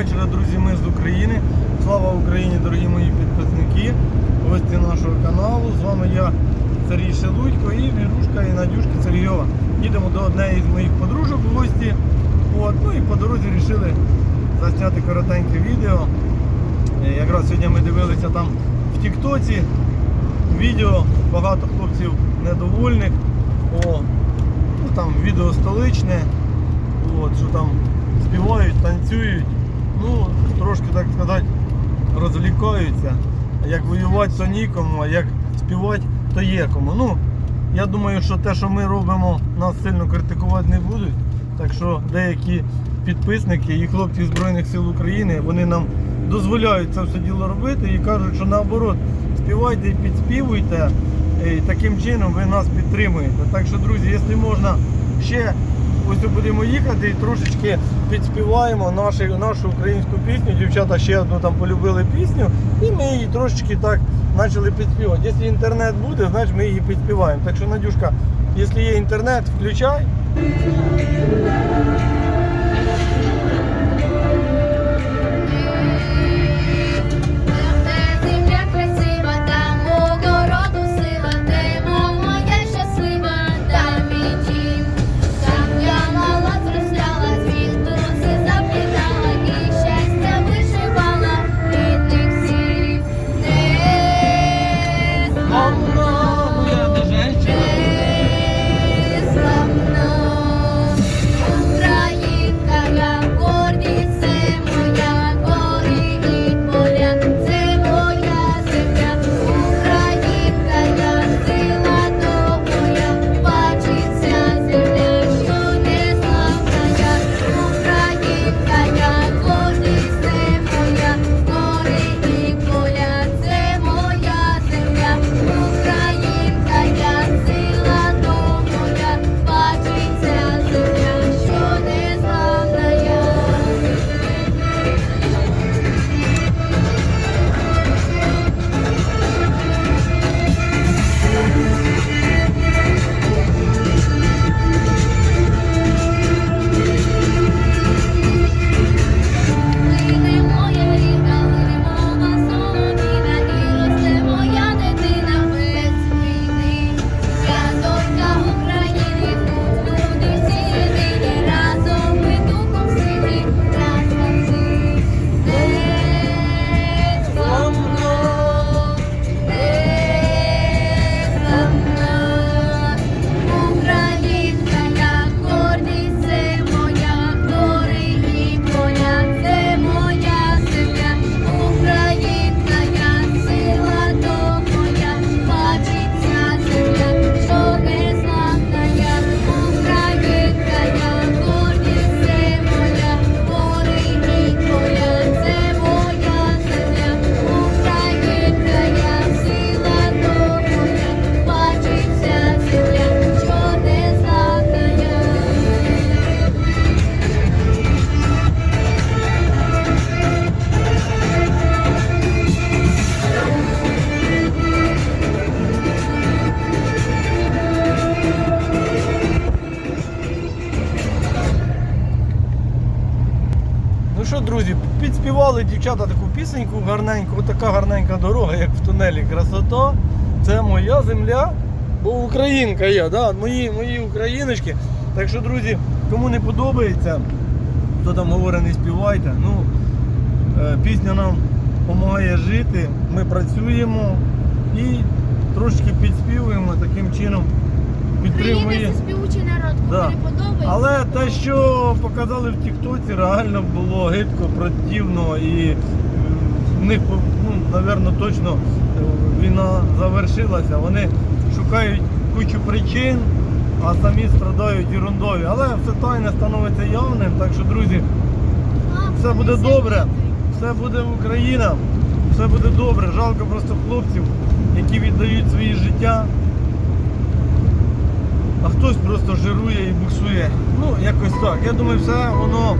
вечора, друзі, ми з України. Слава Україні, дорогі мої підписники, гості нашого каналу. З вами я, Сергій Шелудько, і Вірушка і Надюшка Сергійова. Їдемо до однієї з моїх подружок в гості. От, Ну і по дорозі вирішили засняти коротеньке відео. Е, якраз сьогодні ми дивилися там в Тіктоці відео, багато хлопців недовольних. О, ну там Відео столичне, от, що там співають, танцюють. Трошки так сказати, розвлікаються. Як воювати, то нікому, а як співати, то є кому. Ну, я думаю, що те, що ми робимо, нас сильно критикувати не будуть. Так що деякі підписники і хлопці Збройних сил України вони нам дозволяють це все діло робити і кажуть, що наоборот, співайте і підспівуйте. І таким чином ви нас підтримуєте. Так що, друзі, якщо можна ще ось будемо їхати і трошечки підспіваємо нашу, нашу українську пісню. Дівчата ще одну там полюбили пісню, і ми її трошечки так почали підспівати. Якщо інтернет буде, значить ми її підспіваємо. Так що, Надюшка, якщо є інтернет, включай. Друзі, підспівали дівчата таку пісеньку гарненьку, отака гарненька дорога, як в тунелі. Красота. Це моя земля, бо українка я, да? мої, мої україночки. Так що, друзі, кому не подобається, хто там говорить, не співайте. Ну, е, пісня нам допомагає жити, ми працюємо і трошки підспівуємо таким чином. Підтримуємо. Україна це співучий народ, кому Да. подобається. Але те, що показали в Тіктоці, реально було гидко, противно і в них, ну, напевно, точно е, війна завершилася. Вони шукають кучу причин, а самі страдають ерундою. Але все тайне становиться явним. Так що, друзі, все буде добре, все буде Україна, все буде добре. Жалко просто хлопців, які віддають свої життя. Жирує і буксує. Ну, якось так. Я думаю, все воно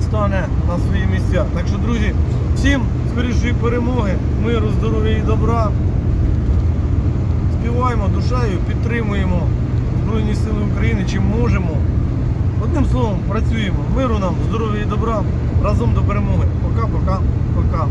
стане на свої місця. Так що, друзі, всім скорішої перемоги, миру, здоров'я і добра. Співаємо душею, підтримуємо Збройні Сили України, чим можемо. Одним словом, працюємо. Миру нам, здоров'я і добра. Разом до перемоги. Пока-пока. Пока.